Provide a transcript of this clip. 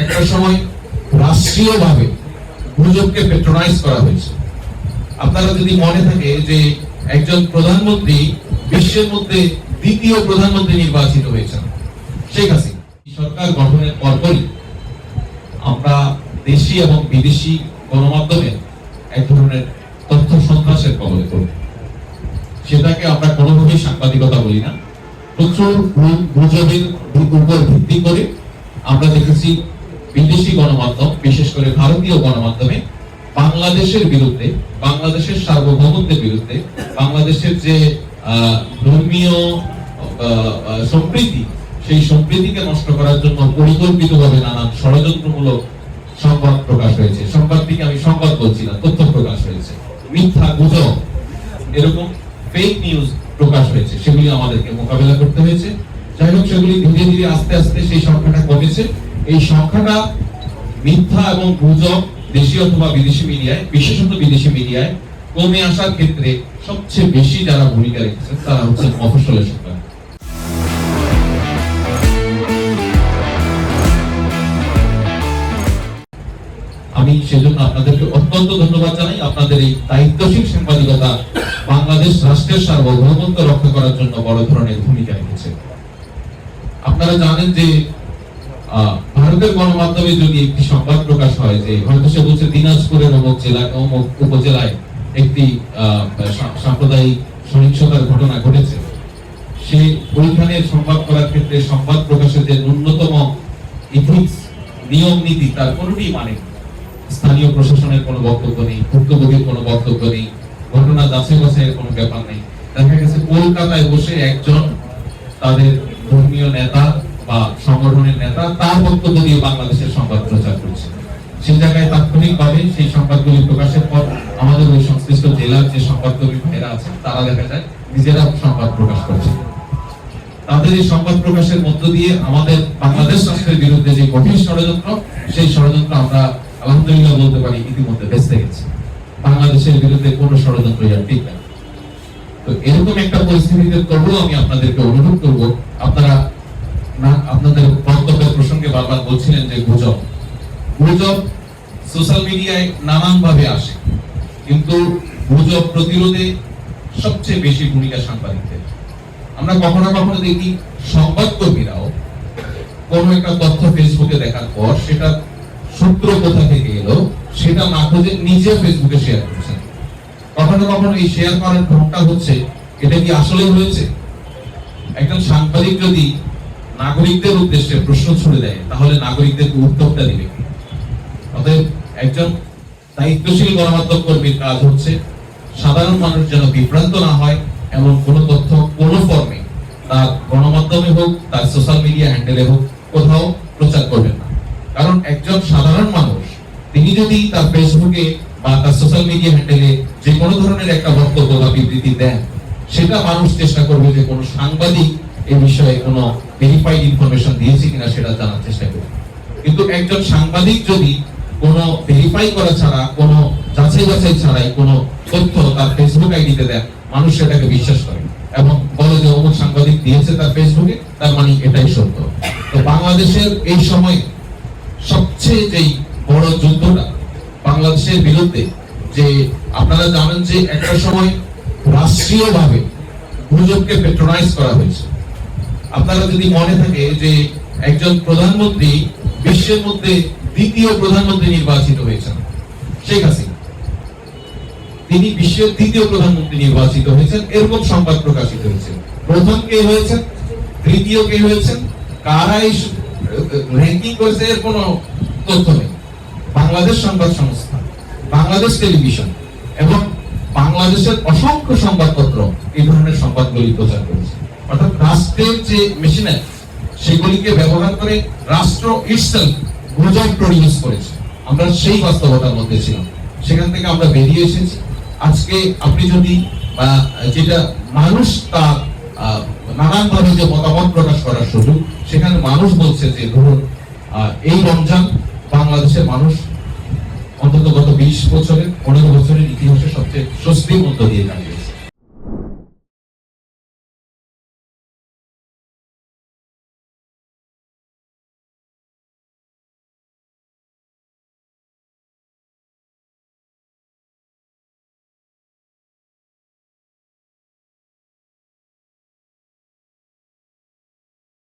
একটা সময় রাষ্ট্রীয়ভাবে গুজবকে পেট্রোনাইজ করা হয়েছে। আপনারা যদি মনে থাকে যে একজন প্রধানমন্ত্রী বিশ্বের মধ্যে দ্বিতীয় প্রধানমন্ত্রী নির্বাচিত হয়েছেন, শেখ হাসিনা। সরকার গঠনের পরপরই আমরা দেশি এবং বিদেশি গণমাধ্যমে এক ধরনের তথ্য সন্ত্রাসের কবলে পড়ব। সেটাকে আমরা কোনোভাবেই সাংবাদিকতা বলি না। প্রচুর গুজবের উপর ভিত্তি করে আমরা দেখেছি বিদেশি গণমাধ্যম, বিশেষ করে ভারতীয় গণমাধ্যমে বাংলাদেশের বিরুদ্ধে, বাংলাদেশের সার্বভৌমত্বের বিরুদ্ধে, বাংলাদেশের যে ধর্মীয় সম্প্রীতি, সেই সম্প্রীতিকে নষ্ট করার জন্য পরিকল্পিতভাবে নানান ষড়যন্ত্রমূলক সংবাদ প্রকাশ হয়েছে। সংবাদটিকে আমি সংবাদ বলছি না তথ্য প্রকাশ হয়েছে। মিথ্যা গুজব, এরকম ফেক নিউজ প্রকাশ হয়েছে। সেগুলি আমাদেরকে মোকাবেলা করতে হয়েছে। যাই হোক, সেগুলি ধীরে ধীরে আস্তে আস্তে সেই সংখ্যাটা কমেছে। এই সংখ্যাটা মিথ্যা এবং গুজব দেশীয় অথবা বিদেশি মিডিয়ায়, বিশেষত বিদেশি মিডিয়ায় কমে আসার ক্ষেত্রে সবচেয়ে বেশি যারা ভূমিকা রেখেছেন, তারা হচ্ছে মফস্বলের সরকার। আমি সেজন্য আপনাদেরকে অত্যন্ত ধন্যবাদ জানাই। আপনাদের এই দায়িত্বশীল সাংবাদিকতা বাংলাদেশ রাষ্ট্রের সার্বভৌমত্ব রক্ষা করার জন্য বড় ধরনের ভূমিকা রেখেছে। আপনারা জানেন যে ভারতের গণমাধ্যমে যদি একটি সংবাদ প্রকাশ হয় যে, হয়তো সে বলছে দিনাজপুরের অমুক জেলায় অমুক উপজেলায় একটি সাম্প্রদায়িক সহিংসতার ঘটনা ঘটেছে। সে ওইখানে সংবাদ করার ক্ষেত্রে সংবাদ প্রকাশের যে ন্যূনতম ইথিক্স, নিয়ম, নীতি, তার কোনোটি মানে স্থানীয় প্রশাসনের কোনো বক্তব্য নেই, ভুক্তভোগীর কোনো বক্তব্য নেই, ঘটনা যাচাই বাছাইয়ের কোনো ব্যাপার নেই। দেখা গেছে, কলকাতায় বসে একজন তাদের ধর্মীয় নেতা বা সংগঠনের নেতা, তার বক্তব্য দিয়ে বাংলাদেশের সংবাদ প্রচার করছে। সেই জায়গায় তাৎক্ষণিকভাবে সেই সংবাদগুলি প্রকাশের পর আমাদের ওই সংশ্লিষ্ট জেলার যে সংবাদকর্মী ভাইরা আছেন তারা দেখা যায় নিজেরা সংবাদ প্রকাশ করছে। তাদের এই সংবাদ প্রকাশের মধ্য দিয়ে আমাদের বাংলাদেশ রাষ্ট্রের বিরুদ্ধে যে কঠিন ষড়যন্ত্র, সেই ষড়যন্ত্র আমরা আলহামদুলিল্লাহ বলতে পারি ইতিমধ্যে বেঁচে গেছে। বাংলাদেশের বিরুদ্ধে কোনো ষড়যন্ত্র আর ঠিক না। তো এরকম একটা পরিস্থিতিতে তবুও আমি আপনাদেরকে অনুরোধ করব, আপনারা না, আপনাদের বক্তব্যের প্রসঙ্গে বারবার বলছিলেন যে গুজব। গুজব সোশ্যাল মিডিয়ায় নানান ভাবে আসে, কিন্তু গুজব প্রতিরোধে সবচেয়ে বেশি ভূমিকা সাংবাদিকদের। আমরা কখনো কখনো দেখি সংবাদকর্মীরাও কোনো একটা তথ্য ফেসবুকে দেখার পর সেটা সূত্র কোথা থেকে এলো, সেটা না খুঁজে নিজে ফেসবুকে শেয়ার করছেন। কখনো কখনো এই শেয়ার করার ঢংটা হচ্ছে, এটা কি আসলেই হয়েছে? একজন সাংবাদিক যদি নাগরিকদের উদ্দেশ্যে প্রশ্ন ছুড়ে দেয়, তাহলে নাগরিকদেরকে উত্তরটা দিবে অতএব একজন দায়িত্বশীল গণমাধ্যম কর্মীর কাজ হচ্ছে, সাধারণ মানুষ যেন বিভ্রান্ত না হয়, এমন কোনো তথ্য কোনো ফর্মে তার গণমাধ্যমে হোক, তার সোশ্যাল মিডিয়া হ্যান্ডেলে হোক, কোথাও প্রচার করবেন না। কারণ একজন সাধারণ মানুষ, তিনি যদি তার ফেসবুকে বা তার সোশ্যাল মিডিয়া হ্যান্ডেলে যে কোনো ধরনের একটা বক্তব্য বা বিবৃতি দেন, সেটা মানুষ চেষ্টা করবে যে কোনো সাংবাদিক এই বিষয়ে কোনো ভেরিফাইড ইনফরমেশন দিয়েছে কিনা সেটা জানার চেষ্টা করবে। কিন্তু একজন সাংবাদিক যদি কোনো ভেরিফাই করা ছাড়া, কোনো যাচাই বাছাই ছাড়াই কোনো তথ্য তার ফেসবুক আইডিতে দেন, মানুষ সেটাকে বিশ্বাস করে। এবং বলে যে অমুক সাংবাদিক দিয়েছে তার ফেসবুকে তার মানে এটাই সত্য। তো বাংলাদেশের এই সময় সবচেয়ে যেই বড় যুদ্ধটা, বাংলাদেশের বিরুদ্ধে যে আপনারা জানেন যে একটা সময় রাষ্ট্রীয়ভাবে গুজবকে পেট্রোনাইজ করা হয়েছে। আপনারা যদি মনে থাকে যে একজন প্রধানমন্ত্রী বিশ্বের মধ্যে দ্বিতীয় প্রধানমন্ত্রী নির্বাচিত হয়েছেন, শেখ হাসিনা। তিনি বিশ্বের দ্বিতীয় প্রধানমন্ত্রী নির্বাচিত হয়েছেন, এরকম সংবাদ প্রকাশিত হয়েছে। প্রথম কে হয়েছেন? তৃতীয় কে হয়েছেন? কারা এই র্যাঙ্কিং করেছে এর কোনো তথ্য নেই। বাংলাদেশ সংবাদ সংস্থা বাংলাদেশ টেলিভিশন এবং বাংলাদেশের অসংখ্য সংবাদপত্র এই ধরনের সংবাদগুলি প্রচার করেছে। অর্থাৎ রাষ্ট্রের যে মেশিনারি সেগুলিকে ব্যবহার করে রাষ্ট্র ইটসেলফ গুজব প্রডিউস করেছে। আমরা সেই বাস্তবতার মধ্যে ছিলাম। সেখান থেকে আমরা বেরিয়ে এসেছি। আজকে আপনি যদি যেটা মানুষ তার নানানভাবে যে মতামত প্রকাশ করার সুযোগ, সেখানে মানুষ বলছে যে, ধরুন এই রমজান বাংলাদেশের মানুষ অন্তত গত বিশ বছরের পনেরো বছরের ইতিহাসে সবচেয়ে স্বস্তির মধ্য দিয়ে কাটিয়েছে